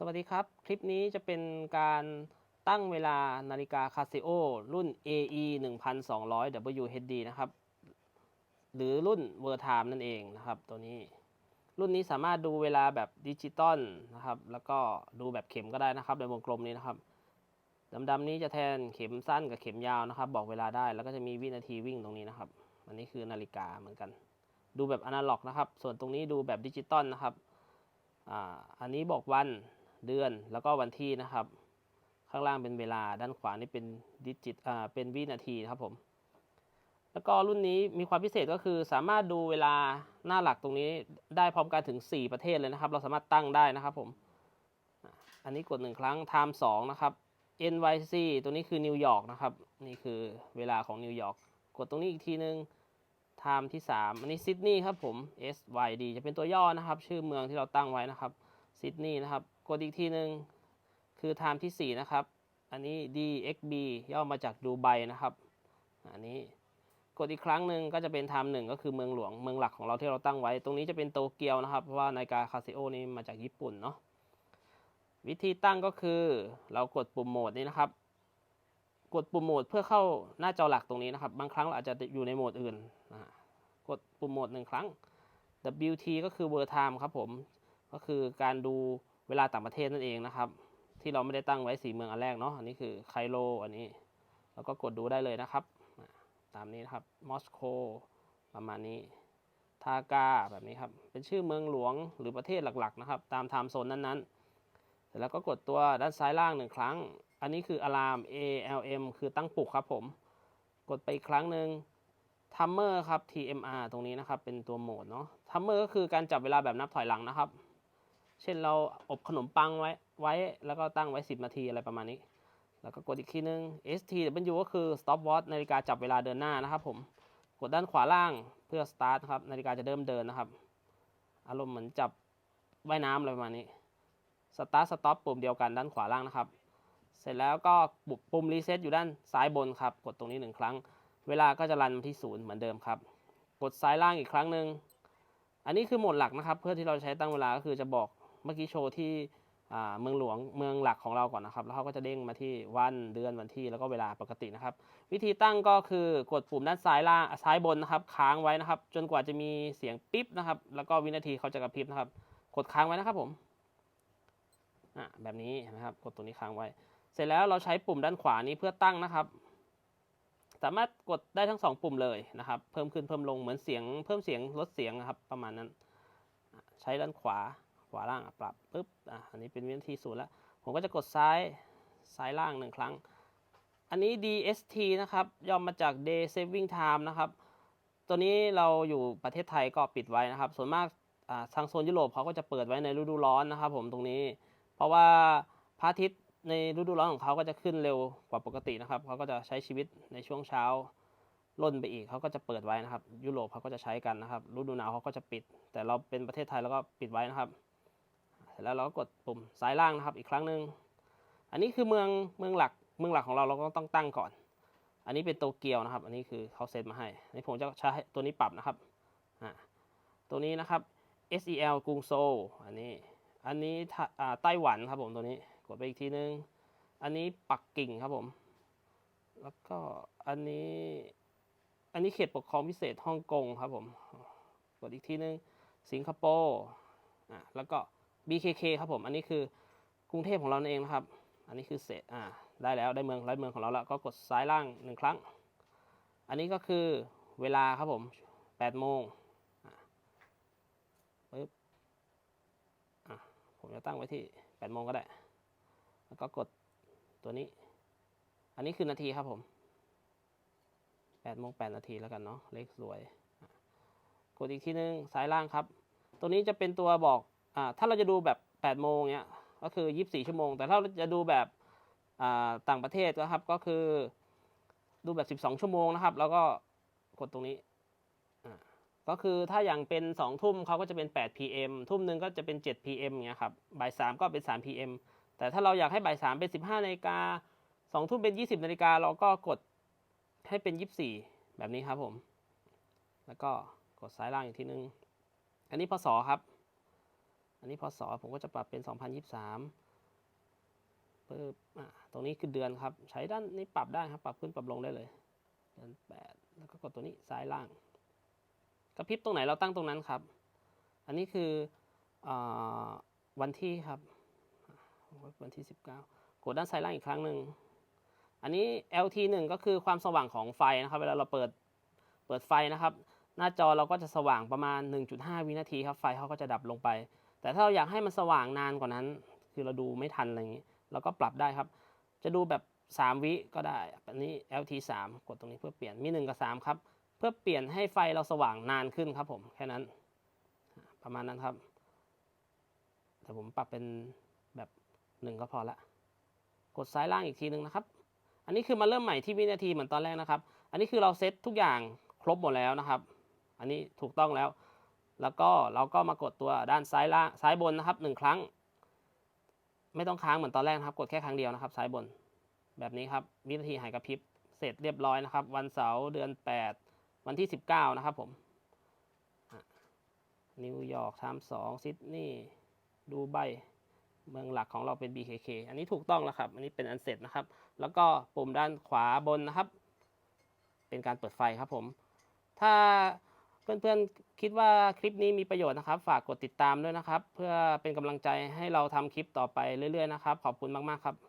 สวัสดีครับ คลิปนี้จะเป็นการตั้งเวลานาฬิกา Casio รุ่น AE 1200 WHD นะครับ หรือรุ่น w o r Time นั่นเองนะครับ ตัวนี้ รุ่นนี้สามารถดูเวลาแบบดิจิตอลนะครับ แล้วก็ดูแบบเข็มก็ได้นะครับในวงกลมนี้นะครับดำๆนี้จะแทนเข็มสั้นกับเข็มยาวนะครับ บอกเวลาได้แล้วก็จะมีวินาทีวิ่งตรงนี้นะครับ อันนี้คือนาฬิกาเหมือนกัน ดูแบบอนาล็อกนะครับ ส่วนตรงนี้ดูแบบดิจิตอลนะครับ อ่า อันนี้บอกวัน เดือนแล้วก็วันที่นะครับ ข้างล่างเป็นเวลาด้านขวานี่เป็นดิจิตอ่าเป็นวินาทีนะครับผมแล้วก็รุ่นนี้มีความพิเศษก็คือสามารถดูเวลาหน้าหลักตรงนี้ได้พร้อมกันถึง 4 ประเทศเลยนะครับ เราสามารถตั้งได้นะครับผม อันนี้กดหนึ่งครั้ง time 2 นะครับ NYC ตัวนี้คือนิวยอร์กนะครับ นี่คือเวลาของนิวยอร์ก กดตรงนี้อีกทีนึง time ที่ 3 อันนี้ซิดนีย์ครับผม SYD จะเป็นตัวย่อนะครับ ชื่อเมืองที่เราตั้งไว้นะครับ ซิดนีย์นะครับ กดอีกทีหนึ่งคือ time ที่ 4 นะครับ อันนี้ DXB ย่อมาจากดูไบนะครับ อันนี้กดอีกครั้งหนึ่งก็จะเป็น time หนึ่งก็คือเมืองหลวงเมืองหลักของเราที่เราตั้งไว้ ตรงนี้จะเป็นโตเกียวนะครับ เพราะว่านาฬิกาคาซิโอนี้มาจากญี่ปุ่นเนาะวิธีตั้งก็คือเรากดปุ่มโหมดนี้นะครับ กดปุ่มโหมดเพื่อเข้าหน้าจอหลักตรงนี้นะครับ บางครั้งเราอาจจะอยู่ในโหมดอื่น กดปุ่มโหมดหนึ่งครั้ง WT ก็คือ World Time ครับผม ก็คือการดู เวลาต่างประเทศนั่นเองนะครับ ที่เราไม่ได้ตั้งไว้สีเมืองอันแรกเนาะอันนี้คือไคโรอันนี้ แล้วก็กดดูได้เลยนะครับ ตามนี้นะครับมอสโกประมาณนี้ทากาแบบนี้ครับ เป็นชื่อเมืองหลวงหรือประเทศหลักๆนะครับ ตามไทม์โซนนั้นๆ เสร็จแล้วก็กดตัวด้านซ้ายล่างหนึ่งครั้ง อันนี้คืออะลาม ALM คือตั้งปลุกครับผม กดไปอีกครั้งหนึ่งทัมเมอร์ครับ TMR ตรงนี้นะครับ เป็นตัวโหมดเนาะทัมเมอร์ก็คือการจับเวลาแบบนับถอยหลังนะครับ เช่นเราอบขนมปังไว้ไว้แล้วก็ตั้งไว้ 10 นาทีอะไรประมาณนี้ แล้วก็กดอีกทีนึง STW ก็คือ stop watch นาฬิกาจับเวลาเดินหน้านะครับผม กดด้านขวาล่างเพื่อ start ครับ นาฬิกาจะเริ่มเดินนะครับ อารมณ์เหมือนจับว่ายน้ำอะไรประมาณนี้ start stop ปุ่มเดียวกันด้านขวาล่างนะครับ เสร็จแล้วก็ปุ่ม reset อยู่ด้านซ้ายบนครับ กดตรงนี้หนึ่งครั้ง เวลาก็จะรันมาที่ศูนย์เหมือนเดิมครับ กดซ้ายล่างอีกครั้งหนึ่ง อันนี้คือโหมดหลักนะครับ เพื่อที่เราใช้ตั้งเวลาก็คือจะบอก มื่อกี้โชว์ที่เมืองหลวงเมืองหลักของเราก่อนนะครับ แล้วเขาก็จะเด้งมาที่วันเดือนวันที่แล้วก็เวลาปกตินะครับ วิธีตั้งก็คือกดปุ่มด้านซ้ายล่างซ้ายบนนะครับ ค้างไว้นะครับ จนกว่าจะมีเสียงปิ๊บนะครับ แล้วก็วินาทีเขาจะกระพริบนะครับ กดค้างไว้นะครับผมอะแบบนี้นะครับ กดตรงนี้ค้างไว้ เสร็จแล้วเราใช้ปุ่มด้านขวานี้เพื่อตั้งนะครับ สามารถกดได้ทั้งสองปุ่มเลยนะครับ เพิ่มขึ้นเพิ่มลงเหมือนเสียง เพิ่มเสียงลดเสียงนะครับ ประมาณนั้น ใช้ด้านขวา ขวาล่างอะปรับปุ๊บอะอันนี้เป็นวินาทีศูนย์แล้ว ผมก็จะกดซ้ายซ้ายล่างหนึ่งครั้ง อันนี้ DST นะครับย่อมาจาก Day Saving Time นะครับตัวนี้เราอยู่ประเทศไทยก็ปิดไว้นะครับ ส่วนมากทางโซนยุโรปเขาก็จะเปิดไว้ในฤดูร้อนนะครับ ผมตรงนี้ เพราะว่าพระอาทิตย์ในฤดูร้อนของเขาก็จะขึ้นเร็วกว่าปกตินะครับเขาก็จะใช้ชีวิตในช่วงเช้าล่นไปอีกเขาก็จะเปิดไว้นะครับ ยุโรปเขาก็จะใช้กันนะครับฤดูหนาวเขาก็จะปิด แต่เราเป็นประเทศไทยเราก็ปิดไว้นะครับ ร็จแล้วเราก็กดปุ่มซ้ายล่างนะครับอีกครั้งหนึ่งอันนี้คือเมืองเมืองหลักเมืองหลักของเราเราก็ต้องตั้งก่อน อันนี้เป็นโตเกียวนะครับ อันนี้คือเขาเซตมาให้อันนี้ผมจะใช้ตัวนี้ปรับนะครับอ่าตัวนี้นะครับ SEL กรุงโซลอันนี้อันนี้ไต้หวันครับผมตัวนี้กดไปอีกทีนึง อันนี้ปักกิ่งครับผม แล้วก็อันนี้อันนี้เขตปกครองพิเศษฮ่องกงครับผมกดอีกทีนึงสิงคโปร์อ่าแล้วก็ BKK ครับผม อันนี้คือกรุงเทพของเราเองนะครับ อันนี้คือเศษอ่าได้แล้วได้เมืองได้เมืองของเราแล้วก็กดซ้ายล่างหนึ่งครั้ง อันนี้ก็คือเวลาครับผม8โมงปึ๊บผมจะตั้งไว้ที่8โมงก็ได้ แล้วก็กดตัวนี้ อันนี้คือนาทีครับผม8โมง8นาทีแล้วกันเนาะเลขสวย กดอีกทีนึงซ้ายล่างครับ ตัวนี้จะเป็นตัวบอก อ่าถ้าเราจะดูแบบ8โมงเนี้ยก็คือ 24 ชั่วโมง แต่ถ้าเราจะดูแบบอ่าต่างประเทศนะครับก็คือดูแบบ 12 ชั่วโมงนะครับ แล้วก็กดตรงนี้ก็คือถ้าอย่างเป็น 2 ทุ่มเขาก็จะเป็น 8 pm ทุ่มหนึ่งก็จะเป็น 7 pm เงี้ยครับบ่าย 3 ก็เป็น 3 pm แต่ถ้าเราอยากให้บ่าย 3 เป็น 15นาฬิกา2ทุ่มเป็น 20นาฬิกาเราก็กดให้เป็น 24 แบบนี้ครับผม แล้วก็กดซ้ายล่างอีกทีนึง อันนี้พศครับ อันนี้พศผมก็จะปรับเป็น 2023ปึ๊บอะตรงนี้คือเดือนครับ ใช้ด้านนี้ปรับได้ครับ ปรับขึ้นปรับลงได้เลย เดือนแปดแล้วก็กดตัวนี้ซ้ายล่าง กระพริบตรงไหนเราตั้งตรงนั้นครับ อันนี้คืออวันที่ครับวันที่ 19 กดด้านซ้ายล่างอีกครั้งหนึ่ง อันนี้ LT 1 ก็คือความสว่างของไฟนะครับ เวลาเราเปิด เปิดไฟนะครับ หน้าจอเราก็จะสว่างประมาณ 1.5 วินาทีครับ ไฟเขาก็จะดับลงไป แต่ถ้าเราอยากให้มันสว่างนานกว่านั้น คือเราดูไม่ทันอะไรอย่างนี้เราก็ปรับได้ครับ จะดูแบบ 3 วิก็ได้ อันนี้ LT 3กดตรงนี้เพื่อเปลี่ยน มี 1 กับ 3 ครับ เพื่อเปลี่ยนให้ไฟเราสว่างนานขึ้นครับผม แค่นั้น ประมาณนั้นครับ แต่ผมปรับเป็นแบบ 1 ก็พอละ กดซ้ายล่างอีกทีนึงนะครับ อันนี้คือมาเริ่มใหม่ที่วินาทีเหมือนตอนแรกนะครับ อันนี้คือเราเซตทุกอย่างครบหมดแล้วนะครับ อันนี้ถูกต้องแล้ว แล้วก็เราก็มากดตัวด้านซ้ายล่างซ้ายบนนะครับหนึ่งครั้ง ไม่ต้องค้างเหมือนตอนแรกนะครับ กดแค่ครั้งเดียวนะครับ ซ้ายบน แบบนี้ครับ วินาทีหายกระพริบ เสร็จเรียบร้อยนะครับ วันเสาร์เดือน 8 วันที่ 19 นะครับผม นิวยอร์กไทม์สองซิดนีย์ดูไบเมืองหลักของเราเป็น BKK อันนี้ถูกต้องแล้วครับ อันนี้เป็นอันเสร็จนะครับ แล้วก็ปุ่มด้านขวาบนนะครับ เป็นการเปิดไฟครับผม ถ้า เพื่อนๆ คิดว่าคลิปนี้มีประโยชน์นะครับ ฝากกดติดตามด้วยนะครับ เพื่อเป็นกำลังใจให้เราทำคลิปต่อไปเรื่อยๆนะครับ ขอบคุณมากๆครับ